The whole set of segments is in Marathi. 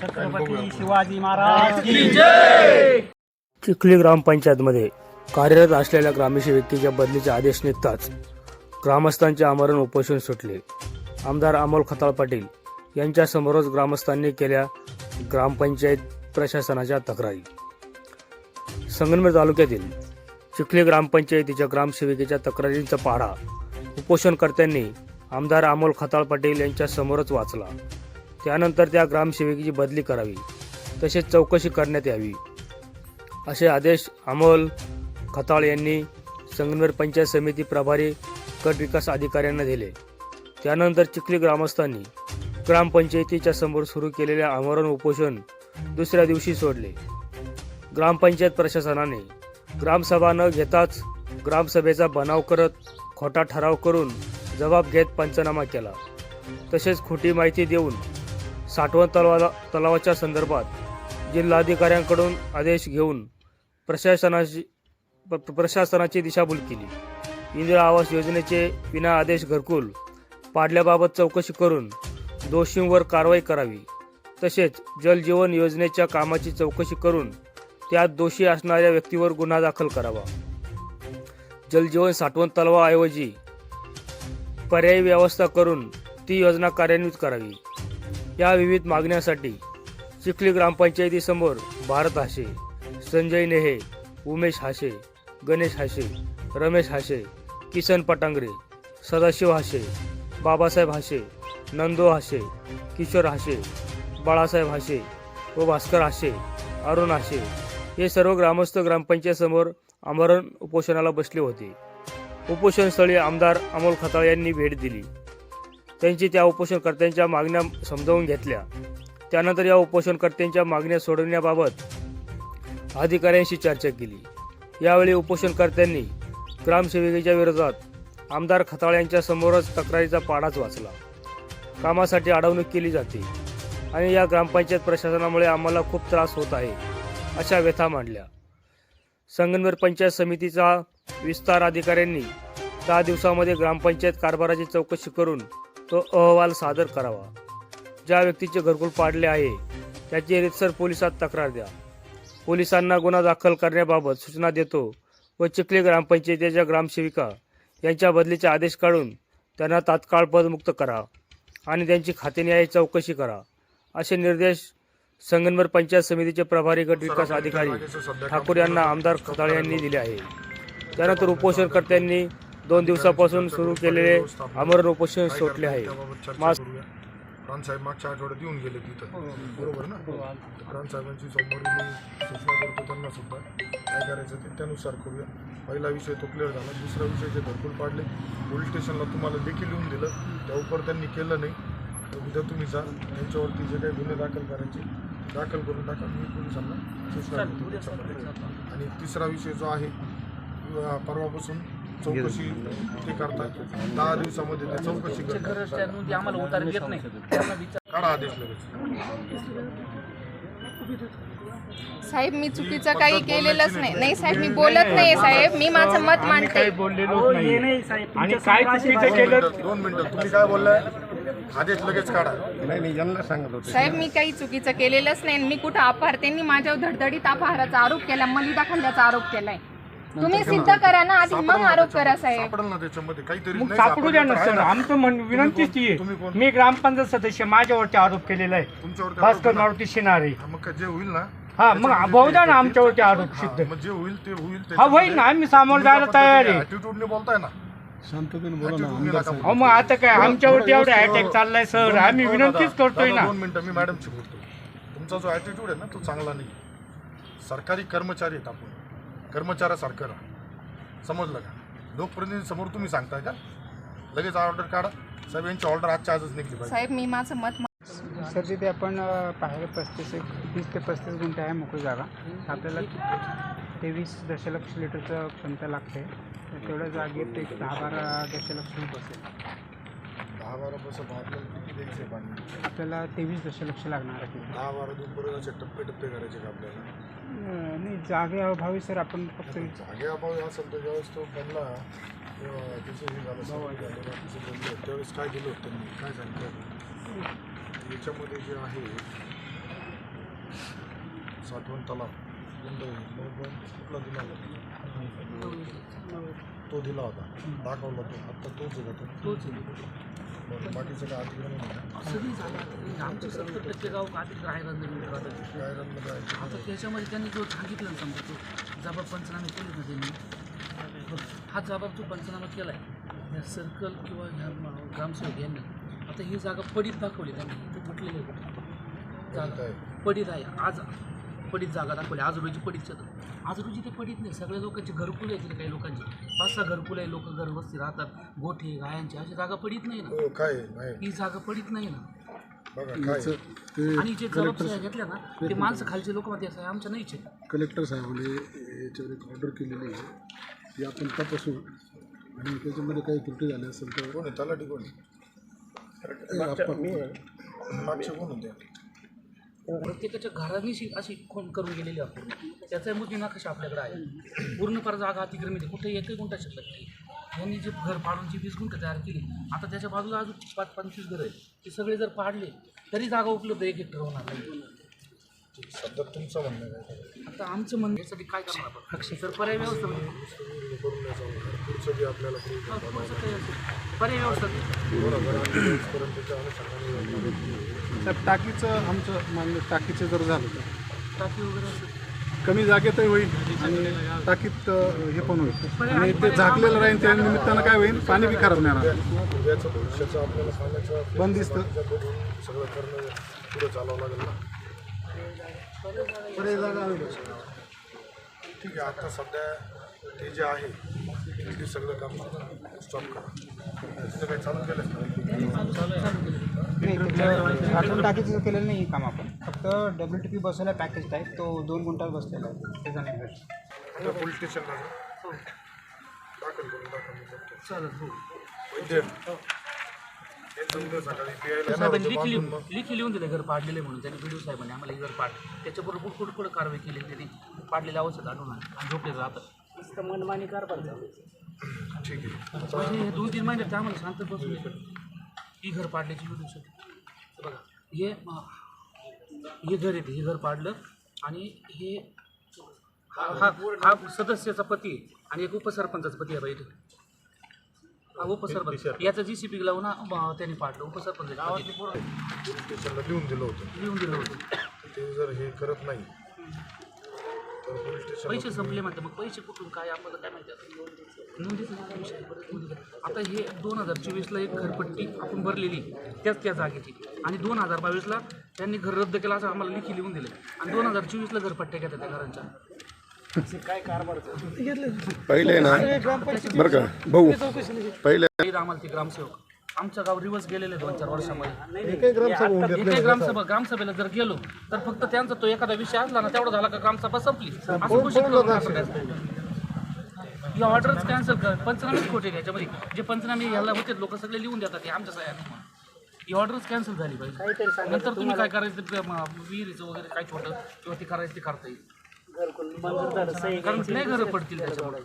छत्रपती शिवाजी महाराज चिखली ग्रामपंचायतमध्ये कार्यरत असलेल्या ग्रामसेवकीच्या बदलीचे आदेश निघताच ग्रामस्थांचे आमरण उपोषण सुटले. आमदार अमोल खताळ पाटील यांच्यासमोरच ग्रामस्थांनी केल्या ग्रामपंचायत प्रशासनाच्या तक्रारी. संगमनेर तालुक्यातील चिखली ग्रामपंचायतीच्या ग्रामसेविकेच्या तक्रारींचा पाढा उपोषणकर्त्यांनी आमदार अमोल खताळ पाटील यांच्या समोरच वाचला. त्यानंतर त्या ग्रामसेविकेची बदली करावी तसेच चौकशी करण्यात यावी. असे आदेश अमोल खताळ यांनी संगमेर पंचायत समिती प्रभारी गट विकास अधिकाऱ्यांना दिले. त्यानंतर चिखली ग्रामस्थांनी ग्रामपंचायतीच्या समोर सुरू केलेले आमरण उपोषण दुसऱ्या दिवशी सोडले. ग्रामपंचायत प्रशासनाने ग्रामसभा न घेताच ग्रामसभेचा बनाव करत खोटा ठराव करून जबाब घेत पंचनामा केला. तसेच खोटी माहिती देऊन साठवण तलावा तलावाच्या संदर्भात जिल्हाधिकाऱ्यांकडून आदेश घेऊन प्रशासनाची प्रशासनाची दिशाभूल केली. इंदिरा आवास योजनेचे विना आदेश घरकुल पाडल्याबाबत चौकशी करून दोषींवर कारवाई करावी. तसेच जलजीवन योजनेच्या कामाची चौकशी करून त्यात दोषी असणाऱ्या व्यक्तीवर गुन्हा दाखल करावा. जलजीवन साठवण तलावाऐवजी पर्यायी व्यवस्था करून ती योजना कार्यान्वित करावी. या विविध मागण्यासाठी चिखली ग्रामपंचायतीसमोर भारत हाशे संजय नेहे उमेश हाशे गणेश हाशे रमेश हाशे किसन पटांगरे सदाशिव हाशे बाबासाहेब हाशे नंदो हाशे किशोर हाशे बाळासाहेब हाशे व भास्कर हाशे अरुण हाशे हे सर्व ग्रामस्थ ग्रामपंचायतसमोर आमरण उपोषणाला बसले होते. उपोषणस्थळी आमदार अमोल खताळ यांनी भेट दिली. त्यांची त्या उपोषणकर्त्यांच्या मागण्या समजावून घेतल्या. त्यानंतर या उपोषणकर्त्यांच्या मागण्या सोडवण्याबाबत अधिकाऱ्यांशी चर्चा केली. यावेळी उपोषणकर्त्यांनी ग्रामसेविकेच्या विरोधात आमदार खताळ यांच्या समोरच तक्रारीचा पाडाच वाचला. कामासाठी अडवणूक केली जाते आणि या ग्रामपंचायत प्रशासनामुळे आम्हाला खूप त्रास होत आहे अशा व्यथा मांडल्या. संगनवर पंचायत समितीचा विस्तार अधिकाऱ्यांनी दहा दिवसामध्ये ग्रामपंचायत कारभाराची चौकशी करून तो अहवाल सादर करावा. ज्या व्यक्तीचे घरकुल पाडले आहे त्याची रितसर पोलिसात तक्रार द्या. पोलिसांना गुन्हा दाखल करण्याबाबत सूचना देतो व चिखली ग्रामपंचायतीच्या ग्रामसेविका यांच्या बदलीचे आदेश काढून त्यांना तात्काळ पदमुक्त करा आणि त्यांची खातेन्याय चौकशी करा असे निर्देश संगमनेर पंचायत समितीचे प्रभारी गट विकास अधिकारी ठाकूर यांना आमदार खताळे यांनी दिले आहे. त्यानंतर उपोषणकर्त्यांनी दोन दिवसापासून सुरू केलेले आमरण उपोषण सोडले आहे. मास- साहेब मागच्या आठवड्यात येऊन गेले तिथं. बरोबर ना? तर साहेबांची सोमवारी मी सूचना करतो त्यांना सुद्धा. काय करायचं ते त्यानुसार करूया. पहिला विषय तो क्लिअर झाला. दुसरा विषय जे घरकुल पाडले. पोलीस स्टेशनला तुम्हाला देखील लिहून दिलं. त्यावर त्यांनी केलं नाही. तर उद्या तुम्ही जा. त्यांच्यावरती जे काही गुन्हे दाखल करायचे दाखल करून टाका. मी पोलिसांना सूचना त्याच्यामध्ये. आणि तिसरा विषय जो आहे अं, परवापासून चौकशी ते करतात. दहा दिवसामध्ये ते चौकशी करतात. आम्हाला उतार देत नाही. काढा आदेश लगेच. साहेब मी चुकीचं काही केलेलंच नाही. नाही. साहेब मी बोलत नाही साहेब. मी माझं मत मांडते बोललेलो हे नाही साहेब. आणि काय चुकीचं केलं? दोन मिनिटं. तुम्ही काय बोललाय? आदेश लगेच काढा. साहेब मी काही चुकीचं केलेलंच नाही मी कुठं अपहार त्यांनी माझ्यावर धडधडीत अपहाराचा आरोप केला मलिदा खाल्ल्याचा आरोप केलाय. तुम्ही सिद्ध करा ना आधी मग आरोप करा साहेब. सापडेल ना त्याच्यामध्ये काहीतरी मग नाही सापडू द्या ना सापडलं तर सर. आहे आमचं म्हण विनंतीच ती तुम्ही कोण? आहे मी ग्रामपंचायत सदस्य माझ्यावरती आरोप केलेला आहे. तुमच्यावरती भास्कर आरोप मारुती शिनारे. ना. मग जे होईल ना हा मग त्याच्यामध्ये बहुधा ना आमच्यावरती आरोप हा, सिद्ध. मग जे होईल ते होईल हा होईल ना आम्ही सामोरं जायला तयार आहे. ऍटिट्यूडने बोलताय ना. शांततेने बोला अहो मग आता काय आमच्यावरती एवढा अटॅक चाललाय सर आम्ही विनंतीच करतोय ना. दोन मिनिटं मी मॅडमशी बोलतो. तुमचा जो ॲटिट्यूड आहे ना तो चांगला नाही सरकारी कर्मचारी आहेत आपण. कर्मचाऱ्यासारखं राहा. समजलं का? लोकप्रतिनिधी समोर तुम्ही सांगताय का? लगेच ऑर्डर काढा. साहेब यांची ऑर्डर आजच्या आजच निघली पाहिजे. साहेब मी माझं मत सर तिथे आपण अ, पाहिलं पस्तीस एक तीस ते पस्तीस गुंठे आहे मोकळी जागा. आपल्याला तेवीस दशलक्ष लिटरचं पंत लागते तर तेवढ्या जागेत एक दहा बारा दशलक्ष बसेल दहा बारा बस आपल्याला किती द्यायचे पाणी? आपल्याला तेवीस दशलक्ष लागणार आहे. दहा बारा दोन बरोबर असे टप्पे टप्पे करायचे का आपल्याला? अ, नाही जागे अभावी सर आपण फक्त जागे अभावी असेल तर ज्यावेळेस तो बनला तेव्हा हे झालं. त्यावेळेस काय दिलं होतं त्यांनी? काय सांगितलं याच्यामध्ये जे आहे साठवण तलाव. कुठला दिला होता? तो दिला होता. दाखवला तो. आत्ता तोच का तो? तोच बरं, बाकीचं काय अतिक्रमण सगळी झालं आमचे सत्तर टक्के गाव आधी आता त्याच्यामध्ये त्यांनी जो सांगितलं ना समजा तो जबाब पंचनामे केले ना त्यांनी. हा जबाब जो पंचनामा केला आहे या सर्कल किंवा ह्या ग्रामसेवक यांनी. आता ही जागा पडीत दाखवली त्यांनी. ते म्हटलेलं आहे. पडीत आहे. आज पडीत जागा दाखवली आज रोजी पडीत आज रोजी ते पडीत नाही सगळ्या लोकांची घरकुल आहेत काही लोकांची. पाच सहा घरकुल आहे लोक घरवस्ती राहतात गोठे गायांची अशी जागा पडीत नाही ना. हो काय? नाही ही जागा पडीत नाही ना. बघा काय आहे? आणि जे जबाबदाऱ्या घेतल्या ना ते माणसं खालचे लोक मध्ये असं आमच्या नाहीच. कलेक्टर साहेबांनी याच्यावर एक ऑर्डर केलेली आहे ती आपण तपासू. आणि त्याच्यामध्ये काही त्रुटी झाल्या असेल तर कोण आहे? तलाठी कोण आहे? मागचे कोण होते प्रत्येकाच्या घरांनीशी अशी खून करून गेलेली आपण. त्याचा मुद्दे नकाशा आपल्याकडे आहे? पूर्णपणे जागा अतिक्रमित आहे. कुठे एकही गुंठा शिल्लक नाही यांनी जे घर पाडून जी वीस गुंठ तयार केली आता त्याच्या बाजूला अजून पाच पंचवीस घर आहेत. ते सगळे जर पाडले तरी जागा उपलब्ध एक हेक्टर होणार नाही. सध्या तुमचं म्हणणं काय आता आमचं म्हणणं यासाठी काय करणार आपण? तर पर्याय व्यवस्था म्हणजे करून पुढचं आपल्याला. पर्याय व्यवस्था दोन हजार अठ्ठावीसपर्यंतच्या अनुषंगाने साहेब टाकीचं आमचं मान्य टाकीचं जर झालं तर? टाकी वगैरे असेल. कमी जागेतही होईल आणि टाकीत अं, हे पण होईल. आणि ते झाकलेलं राहील त्या निमित्तानं काय होईल? पाणी बी खराब नाही राहणार. उद्याचं भविष्याचं आपल्याला बंदिस्त. सगळं करणं पुढे चालावं लागेल ना. ठीक आहे आता सध्या ते जे आहे ते सगळं काम स्टॉप करा. तिथं काही चालू केलं आठवण टाकीचं केलेलं नाही हे काम आपण. फक्त डब्ल्यू टी पी बसवला पॅकेज टाईप तो दोन गुंठात बसलेला आहे. त्याचा नाही पोलीस स्टेशनला. दाखल करून दाखल. चालेल हो वैद्य हे समजा सकाळी प्यायला साहेबांनी बांधून लिखी लिहून दिलं घर पाडलेले म्हणून त्यांनी व्हिडिओ साहेबांनी आम्हाला हे घर पाड त्याच्याबरोबर कुठं कुठं कुठं कारवाई केली त्यांनी पाडलेले औषध आणून आणि झोपले राहतात. मनमानी कारभार ठीक आहे. म्हणजे हे दोन तीन महिन्यात ते आम्हाला शांत बसून ही घर पाडल्याची व्हिडिओ बघा हे हे घर येते हे घर पाडलं आणि हे हा हा सदस्याचा पती आणि एक उपसरपंचाचा पती आहे बाई हा उपसरपंच. याचं जी सी पी लावून त्यांनी पाडलं. उपसरपंच स्टेशनला लिहून दिलं होतं. लिहून दिलं होतं. ते जर हे करत नाही तर पोलीस स्टेशन पैसे संपले म्हणते. मग पैसे कुठून काय आपल्याला काय माहिती आता? नोंदीचा विषय. आता हे दोन हजार चोवीसला एक घरपट्टी आपण भरलेली. त्याच त्या जागेची. आणि दोन हजार बावीसला त्यांनी घर रद्द केलं असं आम्हाला लिखी लिहून दिले आणि दोन हजार चोवीसला घरपट्ट्या घेतात त्या घरांच्या. पहिले ना बरं का भाऊ पहिले आम्हाला ते ग्रामसेवक. आमचं गाव रिवर्स गेलेले दोन चार वर्षामध्ये. एकही ग्रामसभा ग्रामसभेला जर गेलो तर फक्त त्यांचा तो एखादा विषय असला ना तेवढा झाला का ग्रामसभा संपली. असं. ही ऑर्डरच कॅन्सल कर पंचनामेच खोटे त्याच्यामध्ये जे पंचनामे याला होते लोक सगळे लिहून देतात हे आमच्या सह्या ही ऑर्डरच कॅन्सल झाली पाहिजे. नंतर तुम्ही काय करायचं विहिरीचं वगैरे काय छोटं किंवा ते करायचं ते करता येईल. कारण लय घरं पडतील त्याच्यामुळे.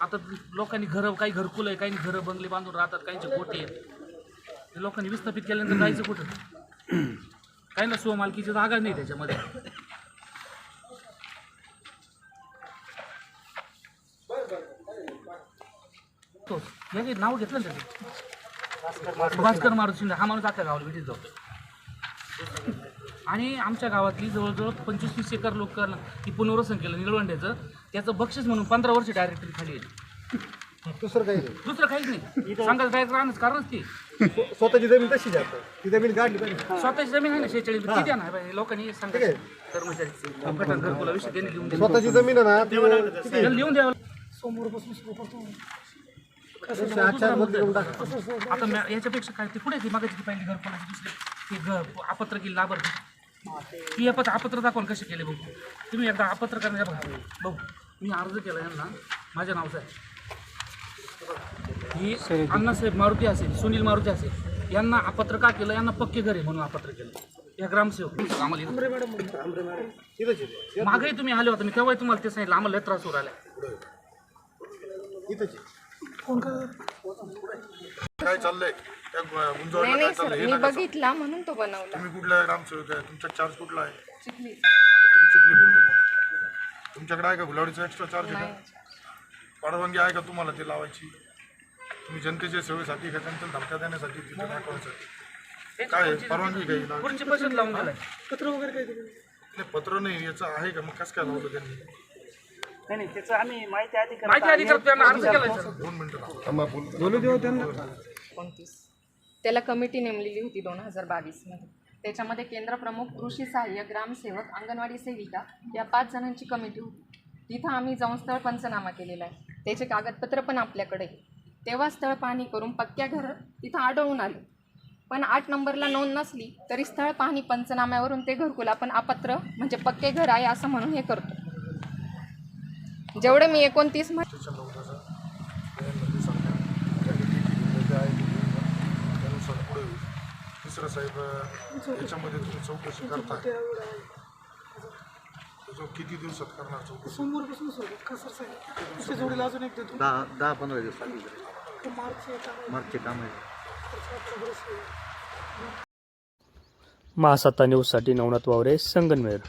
आता लोकांनी घरं काही घरकुल आहे काही घरं बंगले बांधून राहतात काहींचे गोटे आहेत. ते लोकांनी विस्थापित केल्यानंतर जायचं कुठं? काही ना स्वमालकीची जागा नाही त्याच्यामध्ये. तो हे नाव घेतलं ना त्याचं? भास्कर मारुती शिंदे. हा माणूस आता गावाला भेटीत जातो. आणि आमच्या गावातली जवळजवळ पंचवीस तीस एकर लोक की पुनर्वसन केलं निळवंड्याचं. त्याचं बक्षीस म्हणून पंधरा वर्ष डायरेक्टरी खाली आहे दुसरं काही नाही. दुसरं काहीच नाही. सांगायचं डायरेक्ट राहणंच कारणच ते. स्वतःची जमीन तशी जातं. ती जमीन काढली पाहिजे. स्वतःची जमीन आहे ना शेहेचाळीस. किती आहे ना बाई, लोकांनी सांगायचं कर्मचारी. घरकुला विषय त्यांनी लिहून दिला स्वतःची जमीन आहे ना ती त्यांना लिहून द्यावं आता म्या- याच्यापेक्षा काय ते पुढे ती मागायची ती पहिली घरकुलाची दुसरी ती घर आपत्र केली लाभर आपत्र आपत्र दाखवून कसे केले भाऊ तुम्ही एकदा आपत्र करण्याच्या बघा. भाऊ मी अर्ज केला यांना. माझ्या नावचा आहे ही अण्णासाहेब मारुती असेल सुनील मारुती असेल. यांना आपत्र का केलं? यांना पक्के घर आहे म्हणून आपत्र केलं. या ग्रामसेवक. आम्हाला मागेही तुम्ही आले होते. मी तेव्हाही तुम्हाला ते सांगितलं. आम्हाला त्रास होऊ राहिला. काय चाललंय? त्या गु- गुंजवाडला नाही काय नाही सर चाललंय हे मी नका सांगू. बघितला म्हणून तो बनवला. तुम्ही कुठल्या ग्रामसेवक आहे तुमचा चार्ज कुठला आहे? चिखली. तुम्ही चिखली बोलतो तुमच्याकडे आहे का गुलाडीचा एक्स्ट्रा चार्ज आहे नाही. का परवानगी आहे का तुम्हाला ते लावायची? तुम्ही जनतेच्या सेवेसाठी का धमक्या देण्यासाठी तिथे दाखवण्यासाठी काय आहे? परवानगी काही? पुढची बचत लावून गेलाय नाही? पत्र नाही याचं आहे का? मग कसं काय लावलं त्यांनी? नाही नाही त्याचं आम्ही माहिती अधिकार माहिती अधिकार त्यांना अर्ज केलाय सर. दोन मिनिटं लावा. एकोणतीस त्याला कमिटी नेमलेली होती दोन हजार बावीसमध्ये. त्याच्यामध्ये केंद्र प्रमुख कृषी सहाय्य ग्रामसेवक अंगणवाडी सेविका या पाच जणांची कमिटी होती. तिथं आम्ही जाऊन स्थळ पंचनामा केलेला आहे. त्याचे कागदपत्र पण आपल्याकडे तेव्हा स्थळ पाहणी करून पक्क्या घर तिथं आढळून आले. पण आठ नंबरला नोंद नसली तरी स्थळ पाहणी पंचनाम्यावरून ते घरकुल आपण अपात्र म्हणजे पक्के घर आहे असं म्हणून हे करतो. जेवढे मी एकोणतीस म्हणजे स्टेशन लावण्याचा त्यामध्ये सांगा त्यांनी किती दिलं ते आहे ते देऊन जा. त्यानुसार पुढे होईल तिसरं साहेब याच्यामध्ये तुम्ही चौकशी करता त्याच्यावर किती दिवसात करणार चौकशी? सोमवारपासून सुरू कसं साहेब त्याच्या जोडीला अजून एक देतो. दहा दहा पंधरा दिवस तो मार्च एक आहे. मार्चचे काम आहे. महासत्ता न्यूजसाठी नवनाथ वावरे संगनमेर.